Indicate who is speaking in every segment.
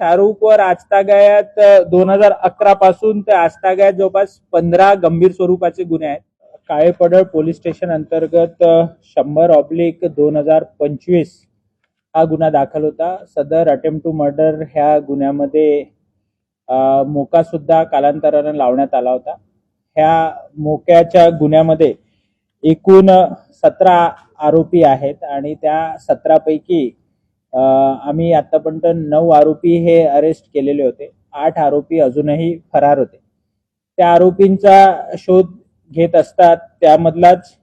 Speaker 1: शाहरुख वर आजतागायत दोन हजार अकरा पासून ते आजतागायत जवळपास पंधरा गंभीर स्वरूपाचे गुन्हे आहेत. काळेपडळ पोलीस स्टेशन अंतर्गत शंभर ऑब्लिक दोन हजार पंचवीस हा गुन्हा दाखल होता. सदर अटेम्प्ट टू मर्डर ह्या गुन्ह्यामध्ये मोका सुद्धा कालांतरानं लावण्यात आला होता. ह्या मोक्याच्या गुन्ह्यामध्ये एकूण सतरा आरोपी आहेत आणि त्या सतरापैकी आम्ही आतापर्यंत नऊ आरोपी हे अरेस्ट केलेले होते. आठ आरोपी अजूनही फरार होते. त्या आरोपींचा शोध घेत असतात त्यामधलाच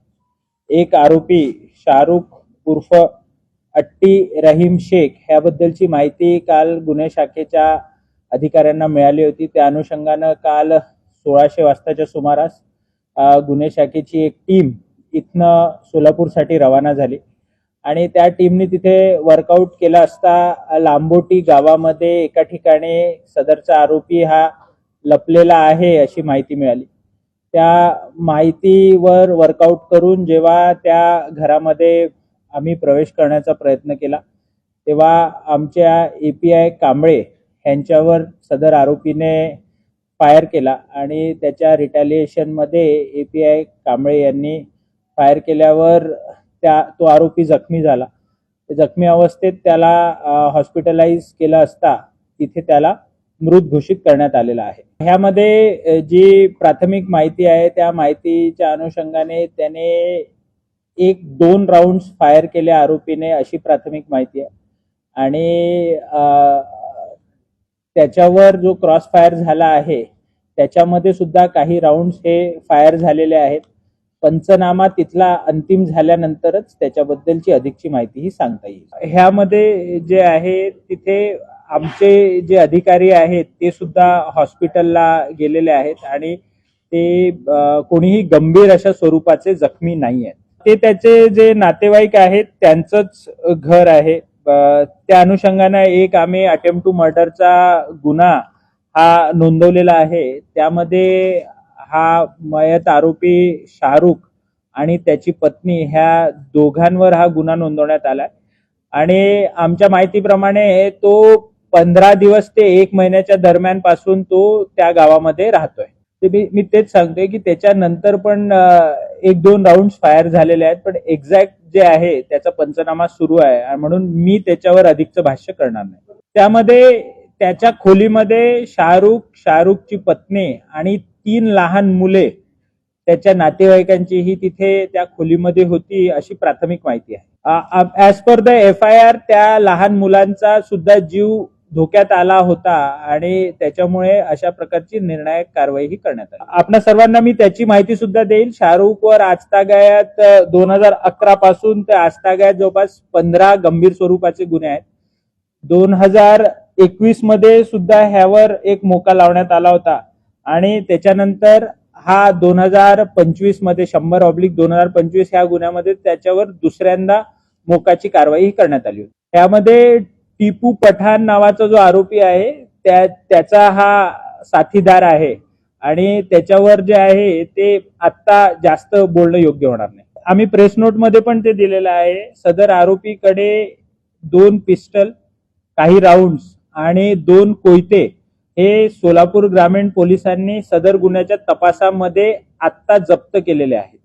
Speaker 1: एक आरोपी शाहरुख उर्फ अट्टी रहीम शेख ह्याबद्दलची माहिती काल गुन्हे शाखेच्या अधिकाऱ्यांना मिळाली होती. त्या अनुषंगानं काल सोळाशे वाजताच्या सुमारास गुन्हे शाखेची एक टीम इथनं सोलापूरसाठी रवाना झाली. आणि त्या टीमने तिथे वर्कआउट केला असता लांबोटी गावामध्ये एका ठिकाणी सदरचा आरोपी हा लपलेला आहे अशी माहिती मिळाली. त्या माहितीवर वर्कआउट करून जेव्हा त्या घरामध्ये आम्ही प्रवेश करण्याचा प्रयत्न केला तेव्हा आमच्या ए पी आय कांबळे यांच्यावर सदर आरोपीने फायर केला आणि त्याच्या रिटॅलिएशनमध्ये ए पी आय कांबळे यांनी फायर केल्यावर त्या तो आरोपी जखमी झाला. जखमी अवस्थेत त्याला हॉस्पिटलाइज केलं असता तिथे त्याला मृत घोषित करण्यात आलेला आहे. ह्यामध्ये जी प्राथमिक माहिती आहे त्या माहितीच्या अनुषंगाने त्याने एक दोन राऊंड फायर केले आरोपीने अशी प्राथमिक माहिती आहे. आणि त्याच्यावर जो क्रॉस फायर झाला आहे त्याच्यामध्ये सुद्धा काही राऊंड हे फायर झालेले आहेत. पंचनामा तिथला अंतिम झाल्यानंतरच त्याच्याबद्दलची अधिकची माहिती ही सांगता येईल. ह्यामध्ये जे आहे तिथे आमचे जे अधिकारी आहेत ते सुद्धा हॉस्पिटलला गेलेले आहेत आणि ते कोणीही गंभीर अशा स्वरूपाचे जखमी नाही आहेत. ते त्याचे जे नातेवाईक आहेत त्यांचंच घर आहे. त्या अनुषंगानं एक आम्ही अटेम्प्ट टू मर्डरचा गुन्हा हा नोंदवलेला आहे. त्यामध्ये हा मयत आरोपी शाहरुख आणि त्याची पत्नी ह्या दोघांवर हा गुन्हा नोंदवण्यात आलाय. आणि आमच्या माहितीप्रमाणे तो पंधरा दिवस ते एक महिन्याच्या दरम्यानपासून तो त्या गावामध्ये राहतोय. ते मी तेच सांगतोय की त्याच्यानंतर पण एक दोन राऊंड फायर झालेले आहेत पण एक्झॅक्ट जे आहे त्याचा पंचनामा सुरू आहे म्हणून मी त्याच्यावर अधिकचं भाष्य करणार नाही. त्यामध्ये त्याच्या खोलीमध्ये शाहरुख शाहरुखची पत्नी आणि तीन लहान मुले त्याच्या नातेवाईकांचीही तिथे त्या खोलीमध्ये होती अशी प्राथमिक माहिती आहे. As per the F I R त्या लहान मुलांचा सुद्धा जीव धोक्यात आला होता आणि त्याच्यामुळे अशा प्रकारची निर्णायक कारवाई ही करण्यात आली. आपल्या सर्वांना मी त्याची माहिती सुद्धा देईल. शाहरुख वर आजतागायत दोन हजार अकरा पासून ते आजतागायात जवळपास पंधरा गंभीर स्वरूपाचे गुन्हे आहेत. दोन हजार एकवीसमध्ये सुद्धा ह्यावर एक मोका लावण्यात आला होता. आणि त्याच्यानंतर हा दोन हजार पंचवीसमध्ये शंभर ऑब्लिक दोन हजार पंचवीस ह्या गुन्ह्यामध्ये त्याच्यावर दुसऱ्यांदा मोकाची कारवाई करण्यात आली होती. त्यामध्ये टिपू पठाण नावाचा जो आरोपी आहे त्या त्याचा हा साथीदार आहे आणि त्याच्यावर जे आहे ते आत्ता जास्त बोलणं योग्य होणार नाही. आम्ही प्रेस नोटमध्ये पण ते दिलेलं आहे. सदर आरोपीकडे दोन पिस्टल काही राऊंड आणि दोन कोयते हे सोलापूर ग्रामीण पोलिसांनी सदर गुन्ह्याच्या तपासामध्ये आत्ता जप्त केलेले आहेत.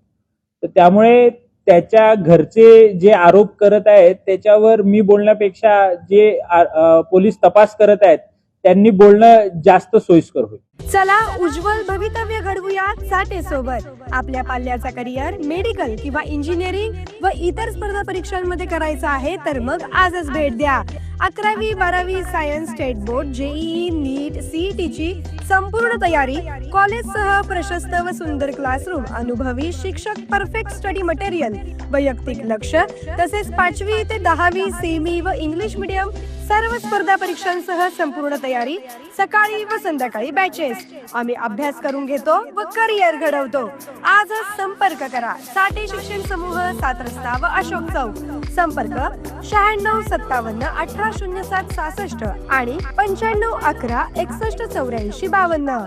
Speaker 1: तर त्यामुळे त्याच्या घरचे जे आरोप करत आहेत त्याच्यावर मी बोलण्यापेक्षा जे पोलीस तपास करत आहेत त्यांनी बोलणं जास्त सोयीस्कर होईल.
Speaker 2: चला उज्ज्वल भवितव्य घडवूया साठे सोबत आपल्या पाल्याचा करिअर मेडिकल किंवा इंजिनिअरिंग व इतर स्पर्धा परीक्षांमध्ये करायचं आहे तर मग आजच भेट द्या. अकरावी बारावी science state board JEE NEET सीईटीची संपूर्ण तयारी कॉलेजसह प्रशस्त व सुंदर क्लासरूम अनुभवी शिक्षक परफेक्ट स्टडी मटेरियल वैयक्तिक लक्ष तसेच पाचवी ते दहावी सेमी व इंग्लिश मीडियम सर्व स्पर्धा परीक्षांसह संपूर्ण तयारी सकाळी व संध्याकाळी बॅचेस आम्ही अभ्यास करून घेतो व करिअर घडवतो. आजच संपर्क करा. साठे शिक्षण समूह सात रस्ता व अशोक चौक. संपर्क शहाण्णव सत्तावन्न अठरा शून्य सात सहासष्ट आणि पंच्याण्णव अकरा एकसष्ट चौऱ्याऐंशी बावन्न.